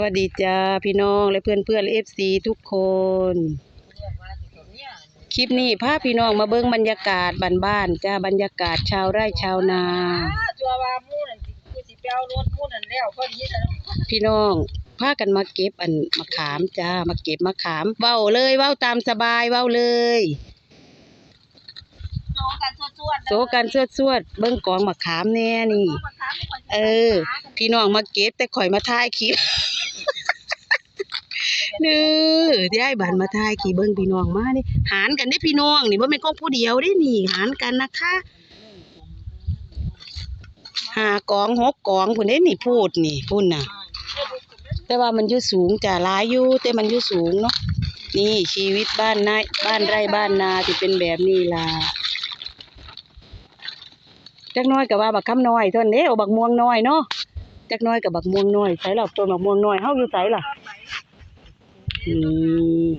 วัสดีจ้าพี่น้องและเพื่อนเพื่อนเอฟซีทุกคน คลิปนี้พาพี่น้องมาเบิ่งบรรยากาศบ้านๆจ้าบรรยากาศชาวไร่ชาวนาจัวว่าหมู่นั่นสิกูสิไปเอารถหมู่นั่นแล้วพอดีซะเนาะพี่น้องพากันมาเก็บอันมะขามจ้ามาเก็บมะขามเว้าเลยเว้าตามสบายเว้าเลยโซกันสวดๆโซกันสวดสวดๆเบิ่งกองมะขามแน่นี่ เออ พี่น้องมาเก็บแต่ข่อยมาถ่ายคลิป เด้อยายบานมาถ่ายขี่เบิ่งพี่น้องมานี่หารกันเด้พี่น้องนี่บ่แม่นของผู้เดียวเด้หนี่หารกันนะคะหากองหกกองพุ่นเด้นี่พูดนี่พุ่นน่ะ แต่ว่ามันอยู่สูงจ้ะหลายอยู่แต่มันอยู่สูงเนาะนี่ชีวิตบ้านนายบ้านไร่บ้านนาที่เป็นแบบนี้ล่ะจักน้อยก็ว่าบักคำน้อยเท่านั้นเด้เอาบักม่วงน้อยเนาะจักน้อยกับบักม่วงน้อยไสล่ะต้นบักม่วงน้อยเฮาอยู่ไสล่ะ อืม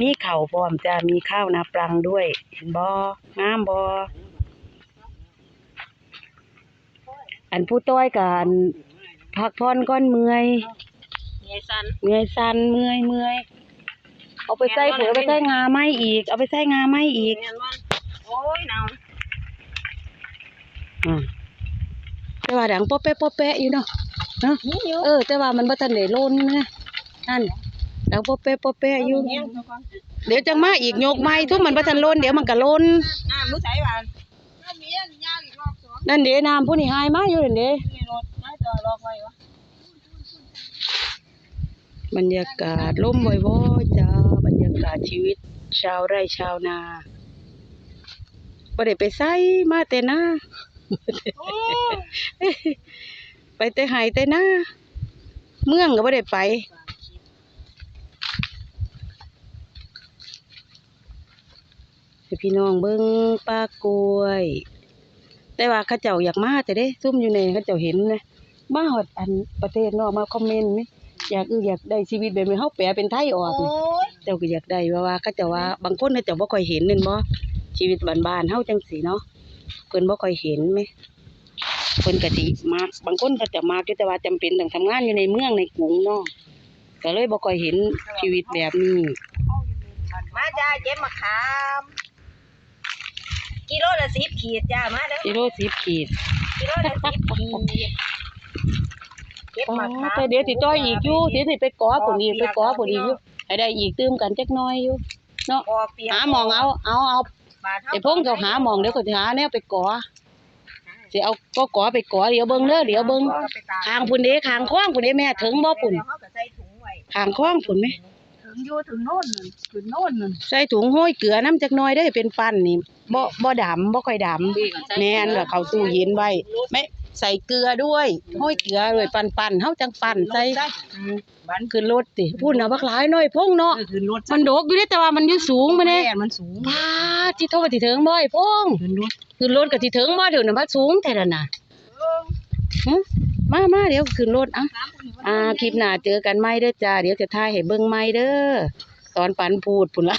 มีข้าวพร้อมจ้ามีข้าวนาปลังด้วย เห็นบ่งามบ่อันผู้ต้อยกับอันพักผ่อนก่อนเมื่อย เงยสันเมื่อยสั่นเมื่อยเมื่อยเอาไปใส่เผือไปใส่งาไม้อีก เอาไปใส่งาไม้อีกแม่นบ่โอ้ยหนาวอ่าแต่ว่าดังป๊อแปะป๊อแปะอยู่เนาะเนาะนี่อยู่เออ แต่ว่ามันบ่ทันได้โลนนะนั่น ดังป๊อแปะป๊อแปะอยู่เงี้ยซะก่อนเดี๋ยวจังมาอีกยกไม้ทุกมันบ่ทันโลนเดี๋ยวมันก็โลนน้ำรู้ใส่บ้านน้ำเมียนย่างอีกรอบสองนั่นเด้น้ำผู้นี่หายมาอยู่นั่นเด้นี่รถน่าจะรอไว้วะบรรยากาศล่มบ่อยๆจ้าบรรยากาศชีวิต ชาวไร่ชาวนาบ่ได้ไปไสมาแต่นาโอ้ไปแต่ไห้แต่นาเมืองก็บ่ได้ไปให้ พี่น้องเบิ่งปลากล้วย แต่ว่าเขาเจ้าอยากมาแต่เด้ซุ่มอยู่ในเขาเจ้าเห็นนะมาฮอดอันประเทศนอกมาคอมเมนต์ไหมอยากคืออยากได้ชีวิตแบบนี้เฮาแปลเป็นไทยออกนี่ยเจ้าก็อยากได้ว่าว่าเขาเจ้าว่าบางคนเขาเจ้าบ่ค่อยเห็นนั่นบ่ชีวิตบ้านๆเฮาจังซี่เนาะเพิ่นบ่ค่อยเห็นแหมเพิ่นก็สิมักบางคนเขาจะมักอยู่แต่ว่าจำเป็นต้องทำงานอยู่ในเมืองในกรุงเนาะก็เลยบ่ค่อยเห็นชีวิตแบบนี้ มาจ้าเจ็บมะขาม กิโลละสิบขีดจ้ามาเด้อกิโล10ขีดกิโลละสิบขีดเก็บอ๋อมะขามแต่เดี๋ยวสิต้อยอีกอยู่สิสิไปกอพุ่นอีกไปกอพุ่นอีกอยู่ให้ได้อีกตื้มกันจักหน่อยอยู่เนาะปอเปียกหาหมองเอาเอาเอาบาทเท่าไอ้พงเจ้าหาหมองเดี๋ยวก็สิหาแนวไปกอสิเอาก็กอไปกอเดี๋ยวเบิ่งเด้อเดี๋ยวเบิ่งคางพุ่นเด้คางคว้างพุ่นเด้แม่ถึงบ่พุ่นเขาก็ใส่ถุงไว้ คางคว้างพุ่นไหมถึง อยู่ถึงโน่นนั่นถึงโน่นนั่นใส่ถุงห้อยเกลือน้ำจักหน่อยได้อเป็นปั้นนี่บ่บ่ดำบ่ค่อยดำแม่นก็เข้าตู้เย็นไว้ไม่ใส่เกลือด้วยห้อยเกลือด้วยปั่นๆเฮาจังปั่นใส่บ้านขึ้นรถติพูดน่ะบักหลายน้อยพงเนาะขึ้นรถมันดกอยู่เด้แต่ว่ามันอยู่สูงมาเด้แม่มันสูงพาที่โทรไปสิถึงบ่ไอ้พงขึ้นรถขึ้นรถก็สิถึงบ่เดี๋ยวน่ะว่าสูงแท้นั่นน่ะหึมามาเดี๋ยวขึ้นรถอะ อ่าคลิปหน้าเจอกันไหม่เด้อจ้า เดี๋ยวจะถ่ายให้เบิ่งไหม่เด้อตอนปันพูดพุ่นละ